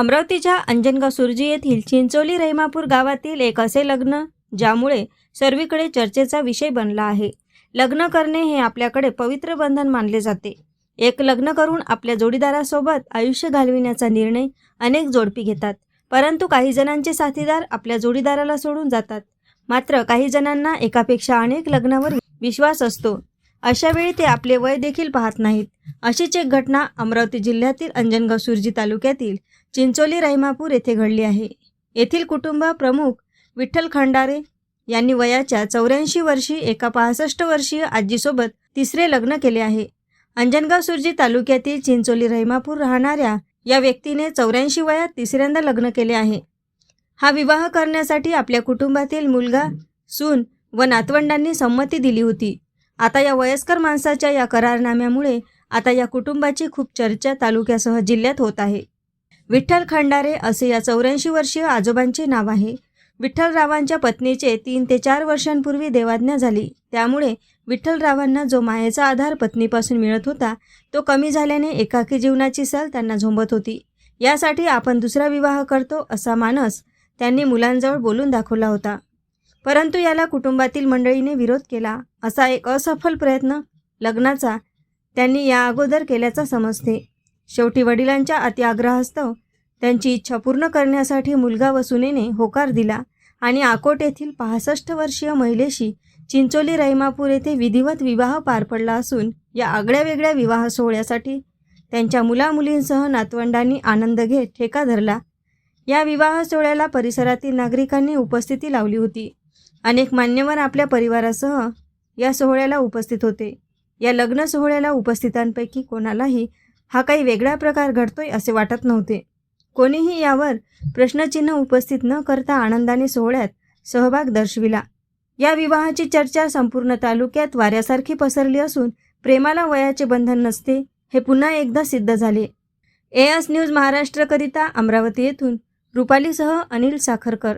अमरावतीच्या अंजनगाव सुरजी येथील चिंचोली रहिमापूर गावातील एक असे लग्न ज्यामुळे सर्वीकडे चर्चेचा विषय बनला आहे. लग्न करणे हे आपल्याकडे पवित्र बंधन मानले जाते. एक लग्न करून आपल्या जोडीदारासोबत आयुष्य घालविण्याचा निर्णय अनेक जोडपी घेतात. परंतु काही जणांचे साथीदार आपल्या जोडीदाराला सोडून जातात. मात्र काही जणांना एकापेक्षा अनेक लग्नावर विश्वास असतो. अशा वेळी ते आपले वय देखील पाहत नाहीत. अशीच एक घटना अमरावती जिल्ह्यातील अंजनगाव सुरजी तालुक्यातील चिंचोली रहिमापूर येथे घडली आहे. येथील कुटुंब प्रमुख विठ्ठल खंडारे यांनी वयाच्या चौऱ्याऐंशी वर्षी एका पासष्ट वर्षीय आजीसोबत तिसरे लग्न केले आहे. अंजनगाव सुरजी तालुक्यातील चिंचोली रहिमापूर राहणाऱ्या या व्यक्तीने चौऱ्याऐंशी वयात तिसऱ्यांदा लग्न केले आहे. हा विवाह करण्यासाठी आपल्या कुटुंबातील मुलगा सून व नातवंडांनी संमती दिली होती. आता या वयस्कर माणसाच्या या करारनाम्यामुळे आता या कुटुंबाची खूप चर्चा तालुक्यासह जिल्ह्यात होत आहे. विठ्ठल खंडारे असे या चौऱ्याऐंशी वर्षीय आजोबांचे नाव आहे. विठ्ठलरावांच्या पत्नीचे तीन ते चार वर्षांपूर्वी देवाज्ञा झाली. त्यामुळे विठ्ठलरावांना जो मायेचा आधार पत्नीपासून मिळत होता तो कमी झाल्याने एकाकी जीवनाची सल त्यांना झोंबत होती. यासाठी आपण दुसरा विवाह करतो असा मानस त्यांनी मुलांजवळ बोलून दाखवला होता. परंतु याला कुटुंबातील मंडळीने विरोध केला. असा एक असफल प्रयत्न लग्नाचा त्यांनी या अगोदर केल्याचा समजते. शेवटी वडिलांच्या अतिआग्रहास्तव त्यांची इच्छा पूर्ण करण्यासाठी मुलगा व सुनेने होकार दिला आणि आकोट येथील पासष्ट वर्षीय महिलेशी चिंचोली रहिमापूर येथे विधिवत विवाह पार पडला असून या आगळ्या वेगळ्या विवाह सोहळ्यासाठी त्यांच्या मुलामुलींसह नातवंडांनी आनंद घेत ठेका धरला. या विवाह सोहळ्याला परिसरातील नागरिकांनी उपस्थिती लावली होती. अनेक मान्यवर आपल्या परिवारासह या सोहळ्याला उपस्थित होते. या लग्न सोहळ्याला उपस्थितांपैकी कोणालाही हा काही वेगळा प्रकार घडतोय असे वाटत नव्हते. कोणीही यावर प्रश्नचिन्ह उपस्थित न करता आनंदाने सोहळ्यात सहभाग दर्शविला. या विवाहाची चर्चा संपूर्ण तालुक्यात वाऱ्यासारखी पसरली असून प्रेमाला वयाचे बंधन नसते हे पुन्हा एकदा सिद्ध झाले. एएस न्यूज महाराष्ट्रकरिता अमरावती येथून रुपालीसह अनिल साखरकर.